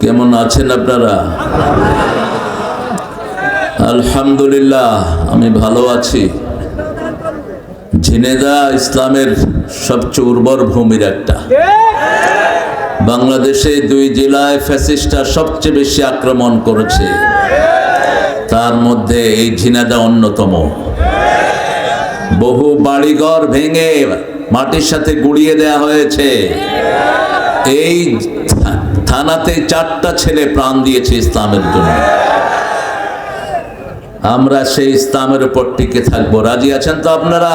কেমন আছেন আপনারা? আলহামদুলিল্লাহ, আমি ভালো আছি। ঝিনেদা ইসলামের সবচেয়ে উর্বর ভূমির একটা। বাংলাদেশে দুই জেলায় ফ্যাসিস্টরা সবচেয়ে বেশি আক্রমণ করেছে। তার মধ্যে এই ঝিনেদা অন্যতম। বহু বাড়িঘর ভেঙে মাটির সাথে গুড়িয়ে দেয়া হয়েছে। এই থানাতে চারটা ছেলে প্রাণ দিয়েছে ইসলামের জন্য। আমরা সেই ইসলামের উপর টিকে থাকব। রাজি আছেন তো আপনারা?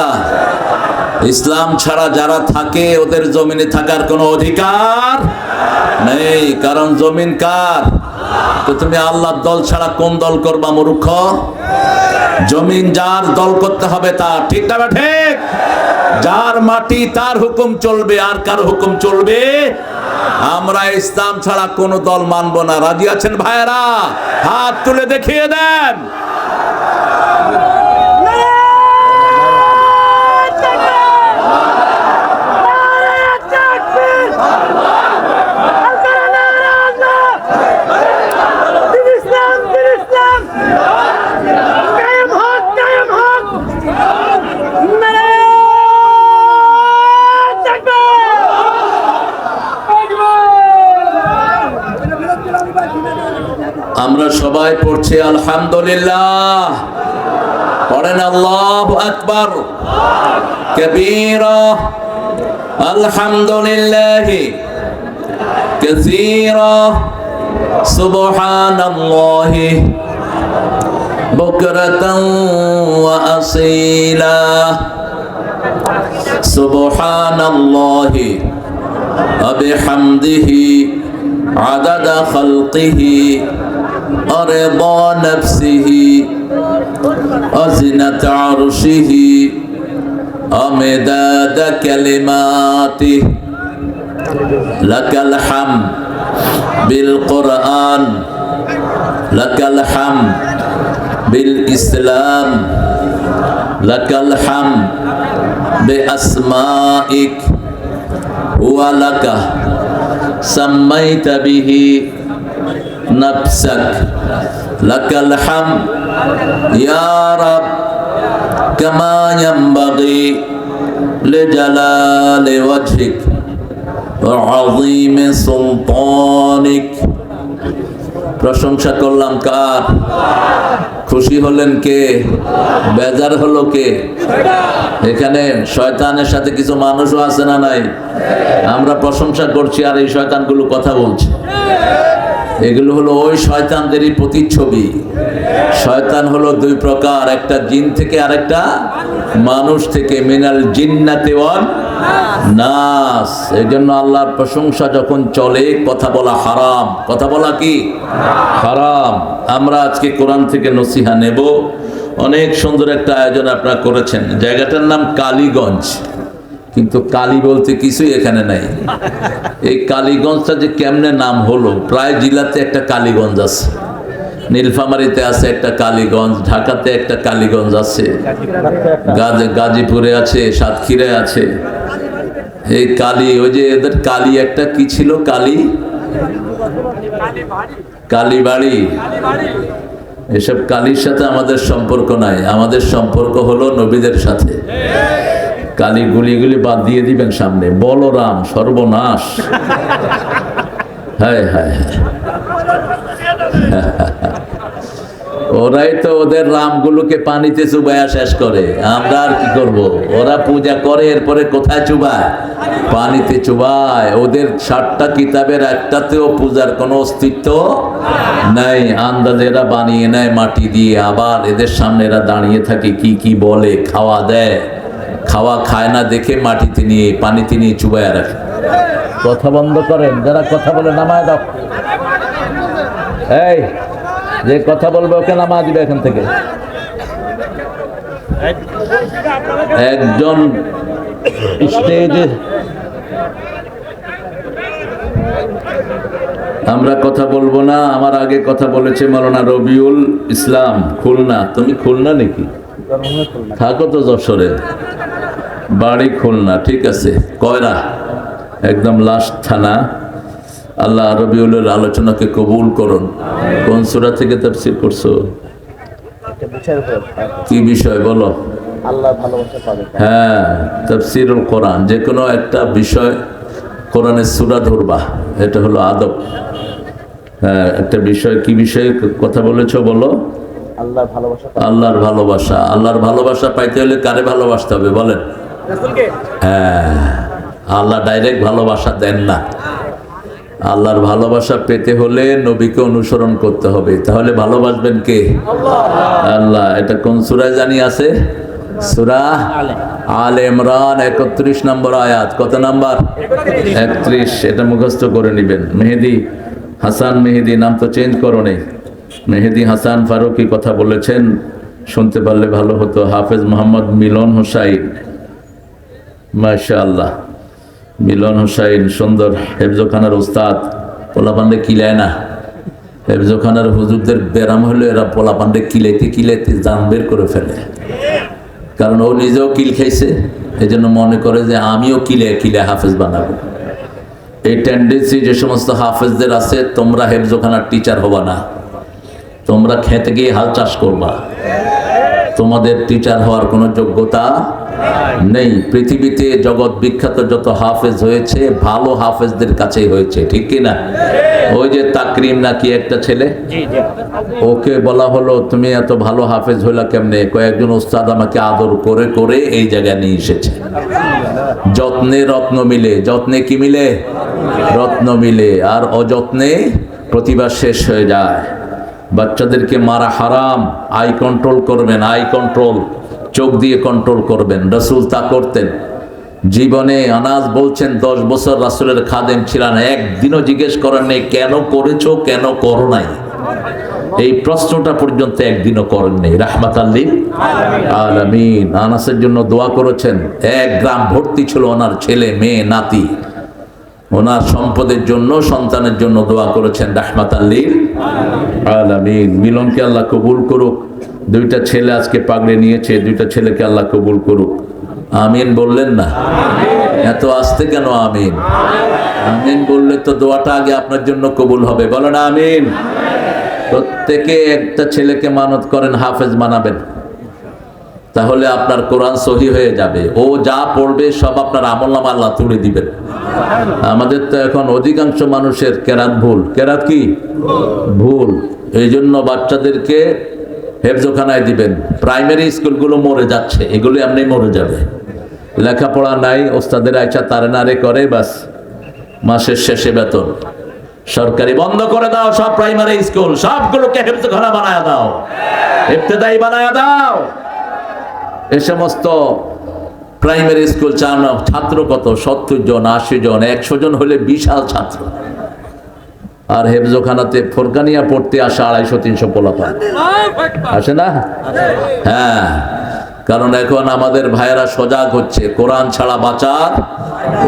ইসলাম ছাড়া যারা থাকে, ওদের জমিনে থাকার কোনো অধিকার নেই। কারণ জমিন কার? তো তুমি আল্লাহর দল ছাড়া কোন দল করবা, মূর্খ? জমিন যার দল করতে হবে তা। ঠিক না ঠিক? যার মাটি তার হুকুম চলবে, আর কার হুকুম চলবে? আমরা ইসলাম ছাড়া কোন দল মানব না। রাজি আছেন ভাইয়েরা? হাত তুলে দেখিয়ে দেন। সবাই পড়ছি আলহামদুলিল্লাহ পড়েন আল্লাহ আকবর কবীরা আলহামদুলিল্লাহ كثيرا سبحان الله بكرة وأصيلا سبحان الله وبحمده عدد خلقه ورضا نفسه وزنة عرشه ومداد كلماته. لك الحمد بالقرآن لك الحمد بالإسلام لك الحمد بأسمائك ولك سميت به. نفسك لك الحمد يا رب كما ينبغي لجلال وجهك وعظيم سلطانك প্রশংসা করলাম কার খুশি হলেন কে বেজার হলো কে এখানে শয়তানের সাথে কিছু মানুষও আছে না নাই আমরা প্রশংসা করছি আর এই শয়তানগুলো কথা বলছে এগুলো হলো ওই শয়তানদেরই প্রতিচ্ছবি। শয়তান হলো দুই প্রকার, একটা জিন থেকে আরেকটা মানুষ থেকে, মিনাল জিন্নাতে ওয়ান নাস। এই জন্য আল্লাহর প্রশংসা যখন চলে, কথা বলা হারাম। কথা বলা কি? হারাম। আমরা আজকে কোরআন থেকে নসিহা নেব। অনেক সুন্দর একটা আয়োজন আপনারা করেছেন। জায়গাটার নাম কালীগঞ্জ। কিন্তু কালী বলতে কিছুই এখানে নাই। এই কালীগঞ্জটা যে কেমনে নাম হলো, প্রায় জেলাতে একটা কালীগঞ্জ আছে। নীলফামারিতে আছে একটা কালীগঞ্জ, ঢাকাতে একটা কালীগঞ্জ আছে। গাজীপুরে আছে, সাতক্ষীরায় আছে। এই কালী, ওই যে এদের কালী একটা কি ছিল? কালী? কালীবাড়ি। এসব কালীর সাথে আমাদের সম্পর্ক নাই। আমাদের সম্পর্ক হলো নবীদের সাথে। কালী গুলিগুলি বাদ দিয়ে দিবেন সামনে। বলরাম, সর্বনাশ। হ্যাঁ হ্যাঁ হ্যাঁ। ওরাই তো ওদের রামগুলোকে পানিতে শেষ করে। আমরা আর কি করব? ওরা পূজা করে, এরপরে কোথায় চুবায়? পানিতে চুবায়। ওদের ষাটটা কিতাবের একটাতেও পূজার কোনো অস্তিত্ব নাই। আন্দাজে এরা বানিয়ে নেয় মাটি দিয়ে। আবার এদের সামনে এরা দাঁড়িয়ে থাকে, কি কি বলে, খাওয়া দেয়। খাওয়া খায় না দেখে মাটিতে নিয়ে, পানিতে নিয়ে চুবাইয়া রাখে। কথা বন্ধ করেন, যারা কথা বলে নামায় দাও। এই, যে কথা বলবে ওকে নামা দিবে এখান থেকে। একজন স্টেজে আমরা কথা বলব না, আমার আগে কথা বলেছে মৌলানা রবিউল ইসলাম, খুলনা। তুমি খুলনা নাকি? থাকো তো যশোরে। বাড়ি খুলনা ঠিক আছে? কয়রা? একদম লাস্ট থানা। আল্লাহ রবিউলের আলোচনাকে কবুল করুন। কোন সুরা থেকে তাফসীর করছ। কি বিষয় বলো? হ্যাঁ তাফসীরুল কোরআন। যে কোনো একটা বিষয় কোরআনের সূরা ধরবা এটা হলো আদব। হ্যাঁ একটা বিষয় কি বিষয়ে কথা বলেছ বলো? আল্লাহর ভালোবাসা আল্লাহর ভালোবাসা। আল্লাহর ভালোবাসা পাইতে হলে কারে ভালোবাসতে হবে বলেন? হ্যাঁ আল্লাহ ডাইরেক্ট ভালোবাসা দেন না। আল্লাহর ভালোবাসা পেতে হলে নবীকে অনুসরণ করতে হবে। তাহলে ভালোবাসবেন কে? আল্লাহ। এটা কোন সুরায় জানি আছে? সুরা আল ইমরান একত্রিশ নম্বর আয়াত। কত নাম্বার? একত্রিশ। এটা মুখস্থ করে নেবেন। মেহেদি হাসান মেহেদি নাম তো চেঞ্জ করো নেই। মেহেদি হাসান ফারুকি কথা বলেছেন। শুনতে পারলে ভালো হতো। হাফেজ মোহাম্মদ মিলন হোসাইন। মাশা আল্লাহ মিলন হোসাইন, সুন্দর। হেফজোখানার উস্তাদ পোলাপান্ডে কিলায় না। হেফজোখানার হুজুরদের ব্যারাম হলে এরা পোলাপান্ডে কিলাইতে কিলাইতে জান বের করে ফেলে। কারণ ও নিজেও কিল খাইছে এই জন্য মনে করে যে আমিও কিলে কিলে হাফেজ বানাবো। এই টেন্ডেন্সি যে সমস্ত হাফেজদের আছে, তোমরা হেফজোখানার টিচার হবা না। তোমরা খেতে গিয়ে হাল চাষ করবা। তোমাদের টিচার হওয়ার কোনো যোগ্যতা নেই। পৃথিবীতে জগৎ বিখ্যাত যত হাফেজ হয়েছে ভালো হাফেজদের কাছেই হয়েছে ঠিক কি না ওই যে তাকরিম নাকি একটা ছেলে? ওকে বলা হলো তুমি এত ভালো হাফেজ হইলা কেমনে? কয়েকজন ওস্তাদ আমাকে আদর করে করে এই জায়গায় নিয়ে এসেছে। যত্নে রত্ন মিলে। যত্নে কি মিলে। রত্ন মিলে। আর অযত্নে প্রতিভা শেষ হয়ে যায়। বাচ্চাদেরকে মারা হারাম, আই কন্ট্রোল করবেন, আই কন্ট্রোল চোখ দিয়ে কন্ট্রোল করবেন, রসুল তা করতেন। জীবনে আনাজ বলছেন, দশ বছর রাসুলের খাদেম ছিলেন, একদিনও জিজ্ঞেস করেন নেই, কেন করেছ, কেন করো নাই? এই প্রশ্নটা পর্যন্ত একদিনও করেন নেই। রাহমাত আল্লিম আলামিন। আনাসের জন্য দোয়া করেছেন, এক গ্রাম ভর্তি ছিল ওনার ছেলে, মেয়ে, নাতি। ওনার সম্পদের জন্য, সন্তানের জন্য দোয়া করেছেন, রাহমাত আল্লিম আলামিন, মিলনকে আল্লাহ কবুল করুক। দুইটা ছেলে আজকে পাগড়ে নিয়েছে, দুইটা ছেলেকে আল্লাহ কবুল করুক। আমিন বললেন না? এত আসতে কেন আমিন? আমিন বললে তো দোয়াটা আগে আপনার জন্য কবুল হবে। বলো না আমিন। প্রত্যেকে একটা ছেলেকে মানত করেন, হাফেজ মানাবেন। তাহলে আপনার কোরআন সহি হয়ে যাবে। ও যা পড়বে সব আপনার আমল নামা আল্লাহ তুলে দিবেন। আমাদের তো এখন অধিকাংশ মানুষের কেরাত ভুল। কেরাত কি? ভুল। এই জন্য বাচ্চাদেরকে হেফজোখানায় দিবেন। প্রাইমারি স্কুলগুলো মরে যাচ্ছে। এগুলো এমনি মরে যাবে। লেখাপড়া নাই, ওস্তাদের আইসা তারে নারে করে, বাস মাসের শেষে বেতন। সরকারি বন্ধ করে দাও সব প্রাইমারি স্কুল। সবগুলোকে হেফজোখানা বানায় দাও। ইবতেদায়ী বানায় দাও। এ সমস্ত প্রাইমারি স্কুল চালানো ছাত্র কত? সত্তর জন, আশি জন, একশো জন হলে বিশাল ছাত্র। আর হেফজোখানাতে ফোরকানিয়া পড়তে আসে আড়াইশো, তিনশো পোলাপান। আসে না? হ্যাঁ। কারণ এখন আমাদের ভাইয়েরা সজাগ হচ্ছে, কোরআন ছাড়া বাঁচার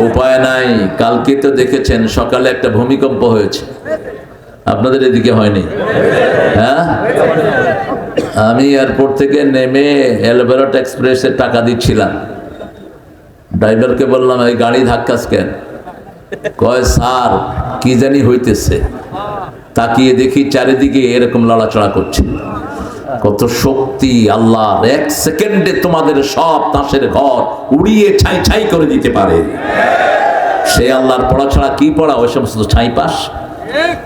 উপায় নাই। কালকে তো দেখেছেন, সকালে একটা ভূমিকম্প হয়েছে। আপনাদের এদিকে হয়নি? হ্যাঁ? আমি এয়ারপোর্ট থেকে নেমে এলভেরট এক্সপ্রেসের টাকা দিচ্ছিলাম। ড্রাইভারকে বললাম, এই গাড়ি ধাক্কাস কেন? কয়, স্যার, কি জানি হইতেছে। তাকিয়ে দেখি চারিদিকে এরকম লড়াচড়া করছে। কত শক্তি আল্লাহ এক সেকেন্ডে তোমাদের সব তাঁশের ঘর উড়িয়ে ছাই ছাই করে দিতে পারে। সে আল্লাহর পড়া ছাড়া কি পড়া? ওই সমস্ত ছাই পাস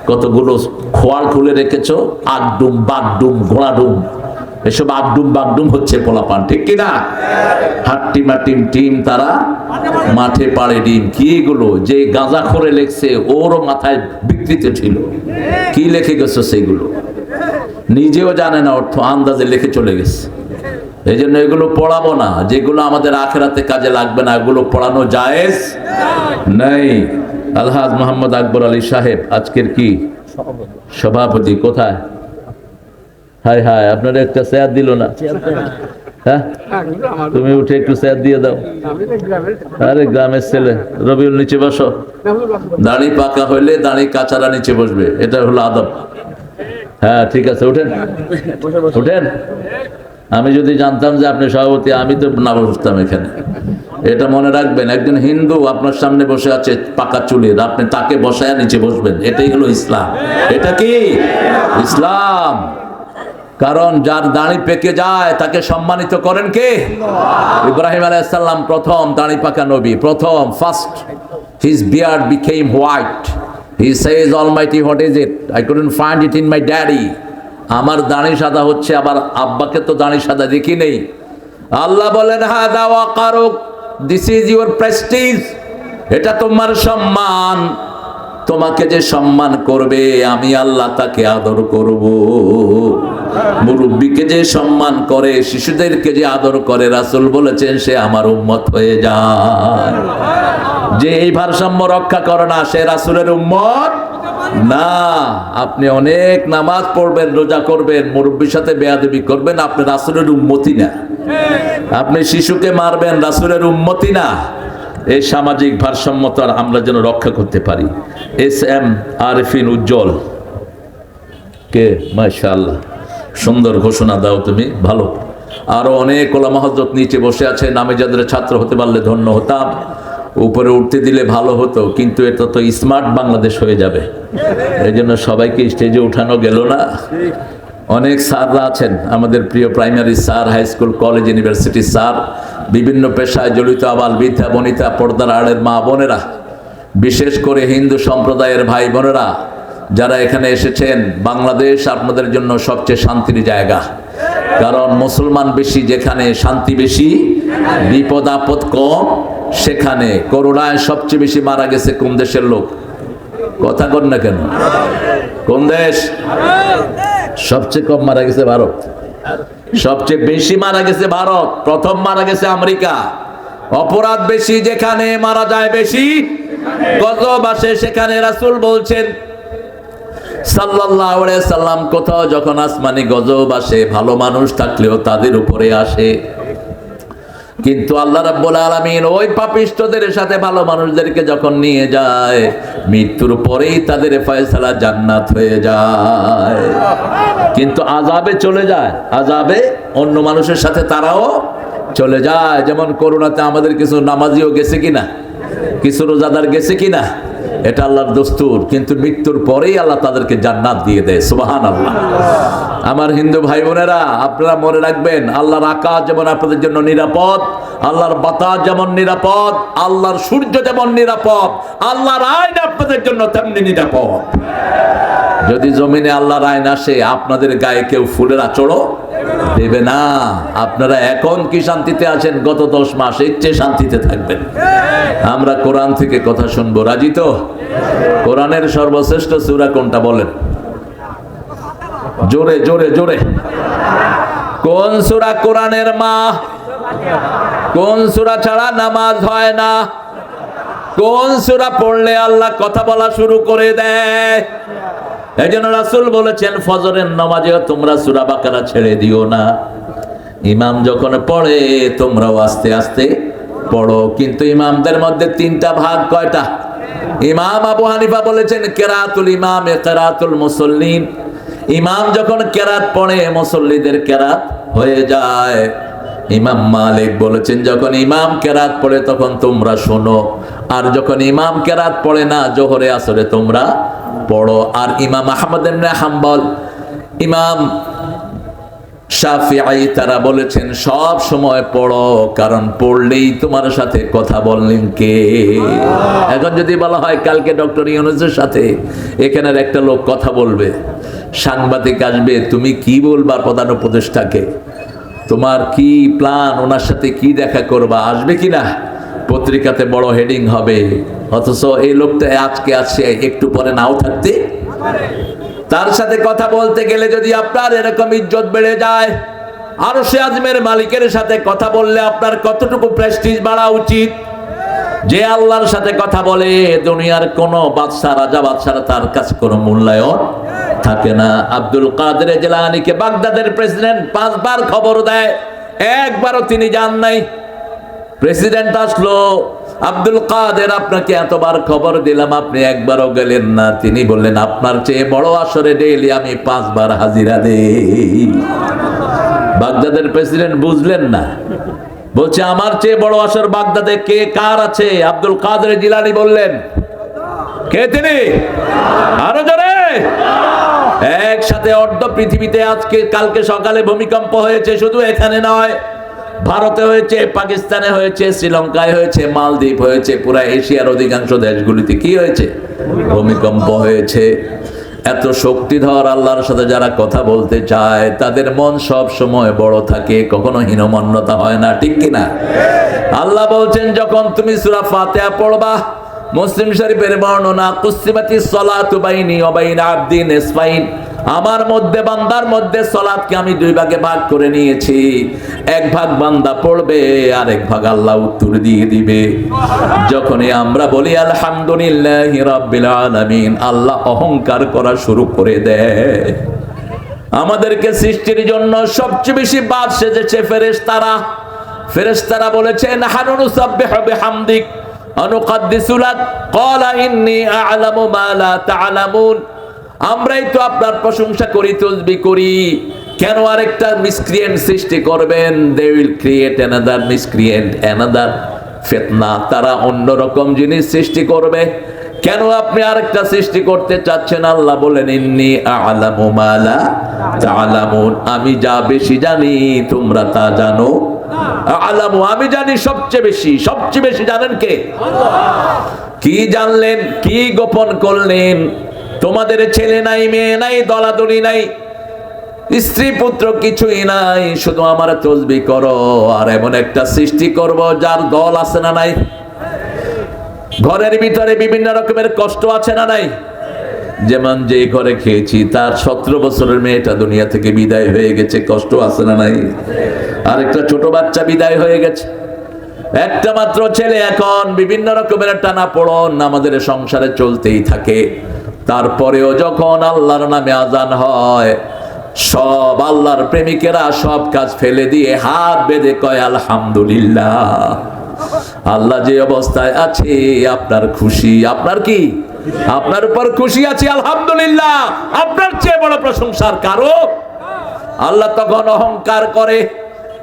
কতগুলো খোয়াল খুলে রেখেছো? আগডুম বাগডুম ঘোড়াডুম এসব আগডুম বাগডুম হচ্ছে পোলাপান, ঠিক কিনা? হাট্টি মাটিম টিম তারা মাঠে পাড়ে ডিম। কি এগুলো? যে গাঁজা করে লেখছে, ওরও মাথায় বিকৃত ছিল। কি লেখে গেছো সেগুলো নিজেও জানে না, অর্থ আন্দাজে লিখে চলে গেছে। এই জন্য এগুলো পড়াবো না। যেগুলো আমাদের আখেরাতে কাজে লাগবে না, এগুলো পড়ানো জায়েজ? নেই। আলহাজ মোহাম্মদ আকবর আলী সাহেব, আজকের কি? সভাপতি কোথায়? হায় হায় আপনার একটা শেয়ার দিল না? হ্যাঁ? তুমি উঠে একটু শেয়ার দিয়ে দাও। আরে গ্রামের ছেলে, রবিউল নিচে বসো। দাড়ি পাকা হইলে দাড়ি কাঁচারা নিচে বসবে, এটা হলো আদব। হ্যাঁ ঠিক আছে, উঠেন। উঠেন। আমি যদি জানতাম যে আপনি সভাপতি, আমি তো না বসতাম এখানে। এটা মনে রাখবেন, একজন হিন্দু আপনার সামনে বসে আছে পাকা চুলের আপনি তাকে বসায় নিচে বসবেন। এটাই হলো ইসলাম। এটা কি? ইসলাম। কারণ যার দাঁড়ি পেকে যায়, তাকে সম্মানিত করেন কে? ইব্রাহিম আলাইসাল্লাম প্রথম দাড়ি পাকা নবী, প্রথম first his beard became white he says almighty what is it I couldn't find it in my daddy আমার দাঁড়ি সাদা হচ্ছে, আবার আব্বাকে তো দাঁড়ি সাদা দেখি নেই। আল্লাহ বলেন হা দাওয়া কারক দিস ইজ ইউর প্রেস্টিজ এটা তোমার সম্মান, তোমাকে যে সম্মান করবে, আমি আল্লাহ তাকে আদর করব। মুরব্বীকে যে সম্মান করে, শিশুদেরকে যে আদর করে, রাসুল বলেছেন, সে আমার উম্মত হয়ে যায়। যে এই ভারসাম্য রক্ষা করে না, সে রাসুলের উম্মত না, আপনি অনেক নামাজ পড়বেন, রোজা করবেন, মুরব্বীর সাথে বেয়াদবি করবেন, আপনি রাসূলের উম্মতি না। আপনি শিশুকে মারবেন, রাসূলের উম্মতি না। এই সামাজিক ভারসাম্যতা আমরা যেন রক্ষা করতে পারি। S M Arifin Ujjwal. কে? মাশাআল্লাহ। সুন্দর ঘোষণা দাও তুমি, ভালো। আরও অনেক ওলা হজরত নিচে বসে আছে, নামে যাদের ছাত্র হতে পারলে ধন্য হতাম। উপরে উঠতে দিলে ভালো হতো, কিন্তু এটা তো স্মার্ট বাংলাদেশ হয়ে যাবে। এই জন্য সবাইকে স্টেজে উঠানো গেল না। অনেক স্যাররা আছেন, আমাদের প্রিয় primary sir high school college university sir, বিভিন্ন পেশায় জড়িত আবাল বিদ্যা বনিতা, পর্দার আড়ের মা বোনেরা, বিশেষ করে হিন্দু সম্প্রদায়ের ভাই বোনেরা, যারা এখানে এসেছেন, বাংলাদেশ আপনাদের জন্য সবচেয়ে শান্তির জায়গা। কারণ মুসলমান বেশি যেখানে শান্তি বেশি, বিপদ আপদ কম, সেখানে করোনায় সবচেয়ে বেশি মারা গেছে কোন দেশের লোক? কথা কর না কেন? কোন দেশ? সবচেয়ে কম মারা গেছে ভারত। সবচেয়ে বেশি মারা গেছে ভারত, প্রথম মারা গেছে আমেরিকা। অপরাধ বেশি যেখানে মারা যায় বেশি গত মাসে সেখানে রাসূল বলছেন সাল্লাম, কোথাও যখন আসমানি গজব আসে, ভালো মানুষ থাকলেও তাদের উপরে আসে। কিন্তু আল্লাহ রাব্বুল আলামিন ওই পাপিষ্টদের সাথে ভালো মানুষদেরকে যখন নিয়ে যায়, মৃত্যুর পরেই তাদের ফয়সালা জান্নাত হয়ে যায়। কিন্তু আজাবে চলে যায়। আজাবে অন্য মানুষের সাথে তারাও চলে যায়। যেমন করোনাতে আমাদের কিছু নামাজিও গেছে কিনা? কিছু রোজাদার গেছে কিনা? এটা আল্লাহর দস্তুর, কিন্তু মৃত্যুর পরেই আল্লাহ তাদেরকে জান্নাত দিয়ে দেয় সুবাহান আল্লাহ আমার হিন্দু ভাই বোনেরা আপনারা মনে রাখবেন, আল্লাহর আকাশ যেমন আপনাদের জন্য নিরাপদ, আল্লাহর বাতাস যেমন নিরাপদ, আল্লাহর সূর্য যেমন নিরাপদ, আল্লাহর আইন আপনাদের জন্য তেমনি নিরাপদ। যদি জমিনে আল্লাহর আইন আসে, আপনাদের গায়ে কেউ ফুলের আচড়ও দেবে না। আপনারা এখন কি শান্তিতে আছেন? গত দশ মাস এর চেয়ে শান্তিতে থাকবেন। আমরা কোরআন থেকে কথা শুনব। রাজি তো? কোরআনের সর্বশ্রেষ্ঠ সূরা কোনটা বলেন? জোরে জোরে জোরে। কোন সূরা কোরআনের মা? কোন সূরা ছাড়া নামাজ হয় না? কোন সুরা পড়লে আল্লাহ কথা বলা শুরু করে দেয়? এই জন্য রাসূল বলেছেন, ফজরের নামাজেও তোমরা সূরা বাকারা ছেড়ে দিও না। ইমাম যখন পড়ে, তোমরাও আস্তে আস্তে পড়ো। কিন্তু ইমামদের মধ্যে তিনটা ভাগ কয়টা? ইমাম আবু হানিফা বলেছেন, কেরাতুল ইমাম কেরাতুল মুসল্লিন। ইমাম যখন কেরাত পড়ে, মুসল্লিদের কেরাত হয়ে যায়। ইমাম মালিক বলেছেন, যখন ইমাম কেরাত পড়ে, তখন তোমরা শোনো। আর যখন ইমাম কেরাত পড়ে না, জোহরে আসরে তোমরা পড়ো আর ইমাম আহমদ এমনি হাম্বল, ইমাম শাফিআই তারা বলেছেন, সব সময় পড়ো, কারণ পড়লেই তোমার সাথে কথা বললেন কে? এখন যদি বলা হয় কালকে ডক্টর ইউনুসের সাথে এখানের একটা লোক কথা বলবে, সাংবাদিক আসবে, তুমি কি বলবা প্রধান উপদেষ্টাকে? তোমার কি প্ল্যান ওনার সাথে কি দেখা করবা? আসবে কি না? পত্রিকাতে বড় হেডিং হবে। অথচ এই লোকটা আজকে আছে একটু পরে নাও থাকতে। তার সাথে কথা বলতে গেলে যদি আপনার এরকম ইজ্জত বেড়ে যায়, আরও সে আজমের মালিকের সাথে কথা বললে আপনার কতটুকু প্রেস্টিজ বাড়া উচিত? যে আল্লাহর সাথে কথা বলে, দুনিয়ার কোন বাদশা, রাজা বাদশারা তার কাছে কোনো মূল্যায়ন থাকে না। আব্দুল কাদের জেলানিকে বাগদাদের প্রেসিডেন্ট পাঁচবার খবর দেয়, একবারও তিনি যান নাই। প্রেসিডেন্ট আসলো। আব্দুল কাদের, আপনাকে এতবার খবর দিলাম, আপনি একবারও গেলেন না। তিনি বললেন, আপনার চেয়ে বড় আসরে ডেইলি আমি পাঁচবার হাজিরা দেই। বাগদাদের প্রেসিডেন্ট বুঝলেন না। বলছে, আমার চেয়ে বড় আসর বাগদাদে কে, কার আছে? আব্দুল কাদের জিলানি বললেন, কে তিনি? আরও জোরে। একসাথে অর্ধ পৃথিবীতে আজকে, কালকে সকালে ভূমিকম্প হয়েছে, শুধু এখানে নয় ভারতে হয়েছে, পাকিস্তানে হয়েছে, শ্রীলঙ্কায় হয়েছে, মালদ্বীপ হয়েছে, পুরা এশিয়ার অধিকাংশ দেশগুলিতে কি হয়েছে? ভূমিকম্প হয়েছে। এত শক্তিধর আল্লাহর সাথে যারা কথা বলতে চায়, তাদের মন সব সময় বড় থাকে, কখনো হীনমন্যতা হয় না, ঠিক কিনা? আল্লাহ বলছেন, যখন তুমি সুরা ফাতে পড়বা মুসলিম শরীফের বর্ণনা কুসিমাতি সলাতু বাইনি ওয়া বাইনা আবদি আমার মধ্যে, বান্দার মধ্যে সলাতকে আমি দুই ভাগে ভাগ করে নিয়েছি। এক ভাগ বান্দা পড়বে আর এক ভাগ আল্লাহ উত্তর দিয়ে দিবে। যখনই আমরা বলি, আলহামদুলিল্লাহি রাব্বিল আলামিন আল্লাহ অহংকার করা শুরু করে দেয়। আমাদেরকে সৃষ্টির জন্য সবচেয়ে বেশি বাদ সেজেছে ফেরেশতারা। ফেরেশতারা বলেছেন হানুনু সাব্বিহু বিহামদিক অনুকাদ্দিসুলাক ক্বালা ইন্নী আ'লামু মা লা আমরাই তো আপনার প্রশংসা করি, তসবি করি। কেন আরেকটা মিসক্রিয়েন্ট সৃষ্টি করবেন? They will create another miscreant another ফিতনা তারা অন্যরকম জিনিস সৃষ্টি করবে। কেন আপনি আরেকটা সৃষ্টি করতে চাচ্ছেন? আল্লাহ বলেন, ইন্নি আ'লামু মা লা তা'লামুন। আমি যা বেশি জানি, তোমরা তা জানো। আলামু আমি জানি সবচেয়ে বেশি সবচেয়ে বেশি জানেন কে? কি জানলেন, কি গোপন করলেন? তোমাদের ছেলে নাই, মেয়ে নাই, দলাদলি নাই, স্ত্রী পুত্র কিছুই নাই, শুধু আমার তসবি করো, আর এমন একটা সৃষ্টি করব যার দল আছে না নাই? ঘরের ভিতরে বিভিন্ন রকমের কষ্ট আছে না নাই? যেমন যে ঘরে খেয়েছি, তার সতেরো বছরের মেয়েটা দুনিয়া থেকে বিদায় হয়ে গেছে, কষ্ট আছে না নাই? আরেকটা ছোট বাচ্চা বিদায় হয়ে গেছে। একটা মাত্র ছেলে এখন বিভিন্ন রকমের টানা পড়ন আমাদের সংসারে চলতেই থাকে। তারপরেও যখন আল্লাহর নামে আজান হয়, সব আল্লাহর প্রেমিকেরা সব কাজ ফেলে দিয়ে হাত বেঁধে কয়, আলহামদুলিল্লাহ। আল্লাহ যে অবস্থায় আছে, আপনার খুশি, আপনার কি? আপনার উপর খুশি আছি, আলহামদুলিল্লাহ। আপনার চেয়ে বড় প্রশংসার কারও আল্লাহ তখন অহংকার করে।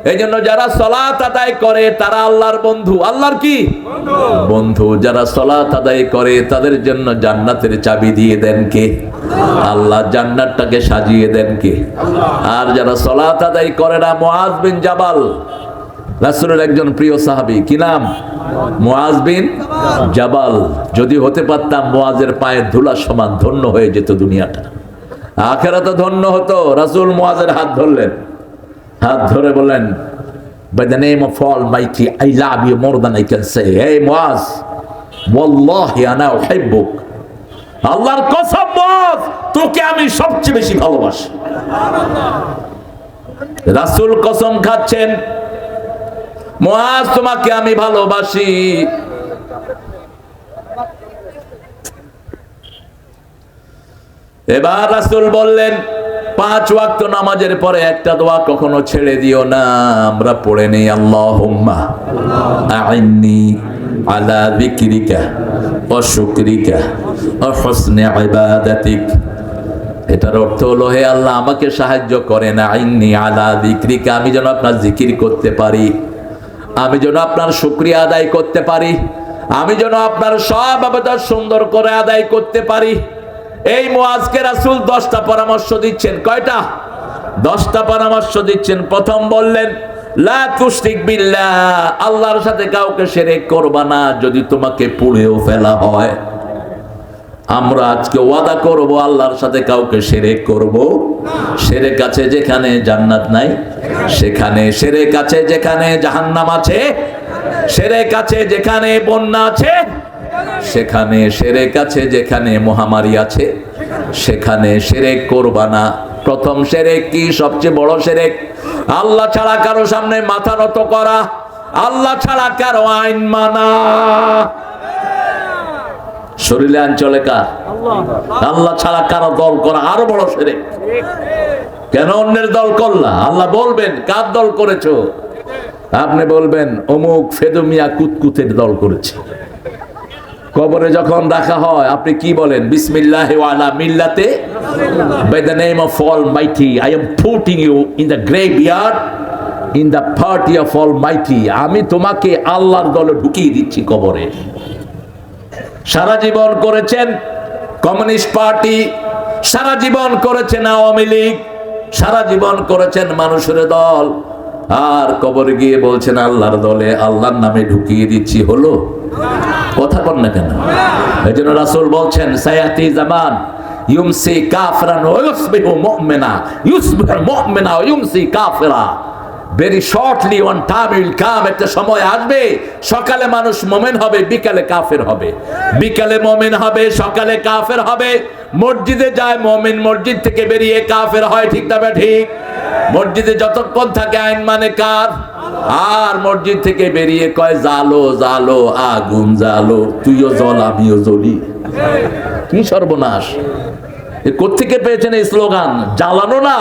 এই জন্য যারা সলাত আদায় করে, তারা আল্লাহর বন্ধু। আল্লাহর কি? বন্ধু। যারা সলাত আদায় করে, তাদের জন্য জান্নাতের চাবি দিয়ে দেন কে? আল্লাহ জান্নাতটাকে সাজিয়ে দেন কে? আর যারা সলাত আদায় করে না, মুআজ বিন জাবাল রাসূলের একজন প্রিয় সাহাবী, কি নাম? মুআজ বিন জাবাল। যদি হতে পারতাম মোয়াজের পায়ের ধুলা সমান ধন্য হয়ে যেত দুনিয়াটা। আখেরা তো ধন্য হতো, রাসূল মোয়াজের হাত ধরলেন। হাত ধরে বললেন, by the name of Almighty, I love you more than I can say. Hey, Muaz ওয়াল্লাহি আনা উহিব্বুক আল্লাহর কসম, মুআজ, তোকে আমি সবচেয়ে বেশি ভালোবাসি। রাসূল কসম খাচ্ছেন মুআজ তোমাকে আমি ভালোবাসি। এবার রাসূল বললেন, পাঁচ ওয়াক্ত নামাজের পরে একটা দোয়া কখনো ছেড়ে দিও না, আমরা পড়ে নেই, আল্লাহুম্মা আইন্নি আলা যিকরিকা ওয়া শুকরিকা ওয়া হুসনি ইবাদাতিক। এটার অর্থ হলো, হে আল্লাহ, আমাকে সাহায্য করেন, আইন্নি আলা যিকরিকা, আমি যেন আপনার জিকির করতে পারি। আমি যেন আপনার শুক্রিয়া আদায় করতে পারি। আমি যেন আপনার সব আবেদন সুন্দর করে আদায় করতে পারি। এই মোয়াজকে রাসুল দশটা পরামর্শ দিচ্ছেন। কয়টা? দশটা পরামর্শ দিচ্ছেন। প্রথম বললেন আল্লাহর সাথে কাউকে সেরে করবা না যদি তোমাকে পুড়েও ফেলা হয়। আমরা আজকে ওয়াদা করব আল্লাহর সাথে কাউকে সেরেক করব। সেরে কাছে যেখানে জান্নাত নাই, সেখানে সেরে কাছে যেখানে জাহান্নাম আছে সেরে কাছে যেখানে বন্যা আছে, সেখানে সেরে কাছে যেখানে মহামারী আছে, সেখানে সেরেক করবা না। প্রথম সেরেক কি? সবচেয়ে বড় সেরেক আল্লাহ ছাড়া কারও সামনে মাথা নত করা, আল্লাহ ছাড়া কারও আইন মানা। শরীরে অঞ্চলে কার? আল্লাহ। ছাড়া কারও দল করা আরও বড় সেরে কেন অন্যের দল করলা আল্লাহ বলবেন কার দল করেছ? আপনি বলবেন অমুক ফেদুমিয়া কুতকুতের দল করেছে। কবরে যখন রাখা হয় আপনি কি বলেন? বিসমিল্লাহ ওয়ালা মিল্লাতে? By the name of almighty I am putting you in the graveyard in the party of almighty আমি তোমাকে আল্লাহর দলে ঢুকিয়ে দিচ্ছি কবরে। সারা জীবন করেছেন কমিউনিস্ট পার্টি, সারা জীবন করেছেন আওয়ামী লীগ, সারা জীবন করেছেন মানুষের দল। আর কবরে গিয়ে বলছেন, আল্লাহর দলে আল্লাহর নামে ঢুকিয়ে দিচ্ছি হলো? কথা বল না কেন? এই জন্য রাসূল বলছেন, সায়াতি জামান ইউমসি কাফরান ওয়া ইউসবিহু মুমিনা ইউসবিহু মুমিনা ইউমসি কাফিরা। Very shortly one time will come একটা সময় আসবে। সকালে মানুষ মোমেন হবে, বিকালে কাফের হবে। বিকালে মোমেন হবে, সকালে কাফের হবে। মসজিদে যায়, মোমেন মসজিদ থেকে বেরিয়ে কাফের হয়, ঠিক না ঠিক? মসজিদে যতক্ষণ থাকে আইন মানে কার? আর মসজিদ থেকে বেরিয়ে কয়, জালো জালো, আগুন জালো, তুইও জল, আমিও জ্বলি কি সর্বনাশ? এ কোত্থেকে পেয়েছেন এই স্লোগান? জ্বালানো না,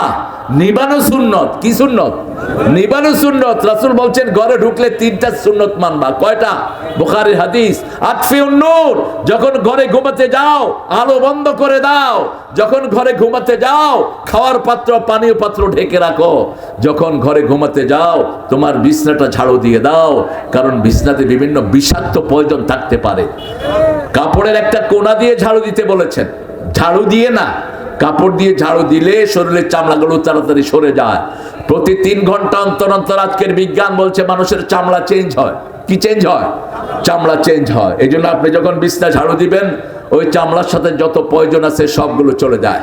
নিবানো সুন্নত। কি সুন্নত? নিবানো সুন্নত। রাসূল বলছেন, ঘরে ঢুকলে তিনটা সুন্নত মানবা। কয়টা? বুখারীর হাদিস আতফিউন উন্নুর যখন ঘরে ঘুমাতে যাও, আলো বন্ধ করে দাও। যখন ঘরে ঘুমাতে যাও, খাওয়ার পাত্র, পানীয় পাত্র ঢেকে রাখো। যখন ঘরে ঘুমাতে যাও, তোমার বিছনাটা ঝাড়ু দিয়ে দাও, কারণ বিছনাতে বিভিন্ন বিষাক্ত প্রয়োজন থাকতে পারে। কাপড়ের একটা কোনা দিয়ে ঝাড়ু দিতে বলেছেন। ঝাড়ু দিয়ে না, কাপড় দিয়ে ঝাড়ু দিলে শরীরের চামড়াগুলো তাড়াতাড়ি সরে যায়। প্রতি তিন ঘণ্টা অন্তর অন্তর আজকের বিজ্ঞান বলছে মানুষের চামড়া চেঞ্জ হয়। কি চেঞ্জ হয়? চামড়া চেঞ্জ হয়। এই জন্য আপনি যখন বিছনা ঝাড়ু দিবেন, ওই চামড়ার সাথে যত প্রয়োজন আছে সবগুলো চলে যায়।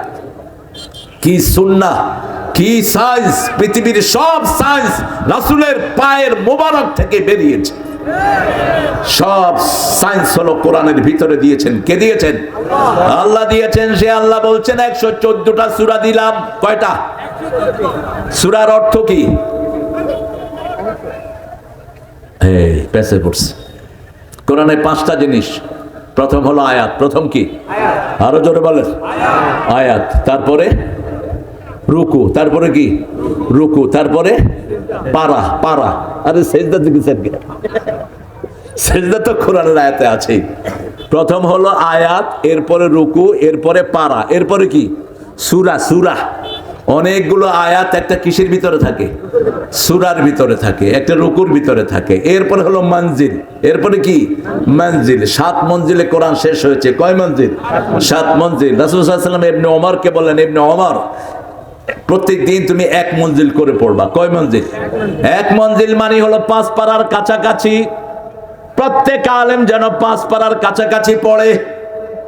কি সুন্না, কি সায়েন্স পৃথিবীর সব সায়েন্স রাসূলের পায়ের মোবারক থেকে বেরিয়েছে। সব সায়েন্স হলো কোরআনের ভিতরে দিয়েছেন। কে দিয়েছেন? আল্লাহ দিয়েছেন, সে আল্লাহ বলছেন, একশো চোদ্দটা সুরা দিলাম। কয়টা? সুরার অর্থ কি? কোরআনে পাঁচটা জিনিস। প্রথম হলো আয়াত। প্রথম কি? আরও জোরে বলেন। আয়াত। তারপরে রুকু। তারপরে কি? রুকু। তারপরে পারা পারা। আরে সেজদা দিকে সেজদা তো কোরআনের আয়াতে আছে প্রথম হলো আয়াত, এরপরে রুকু, এরপরে পারা। এরপরে কি? সুরা সুরা। অনেকগুলো আয়াত একটা কিসের ভিতরে থাকে? সুরার ভিতরে থাকে, একটা রুকুর ভিতরে থাকে। এরপরে হলো মঞ্জিল। এরপরে কি? মঞ্জিল। সাত মঞ্জিলে কোরআন শেষ হয়েছে। কয় মঞ্জিল? সাত মঞ্জিল। রাসুসাল্লাম এমনি ওমরকে বললেন এমনি ওমর প্রত্যেক দিন তুমি এক মঞ্জিল করে পড়বা। কয় মঞ্জিল? এক মঞ্জিল মানে হলো পাঁচ পাড়ার কাছাকাছি। প্রত্যেক আলেম যেন পাঁচ পাড়ার কাছাকাছি পড়ে।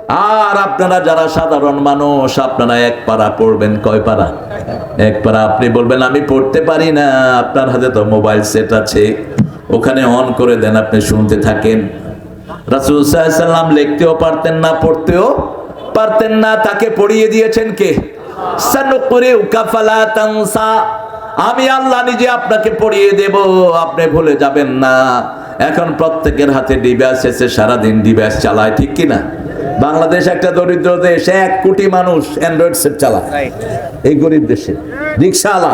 আর আপনারা যারা সাধারণ মানুষ, আপনারা এক পাড়া পড়বেন কয় পাড়া? এক পাড়া। আপনি বলবেন, আমি পড়তে পারি না। আপনার হাতে তো মোবাইল সেট আছে। ওখানে অন করে দেন, আপনি শুনতে থাকেন। রাসুল সাল্লাম লিখতেও পারতেন না, পড়তেও পারতেন না। তাকে পড়িয়ে দিয়েছেন কে? আমি আল্লাহ নিজে আপনাকে পড়িয়ে দেব আপনি ভুলে যাবেন না। এখন প্রত্যেকের হাতে ডিভাইস এসে সারাদিন ডিভাইস চালায় ঠিক কিনা বাংলাদেশ একটা দরিদ্র দেশ এক কোটি মানুষ অ্যান্ড্রয়েড সেট চালায়। এই গরিব দেশে। রিক্সাওয়ালা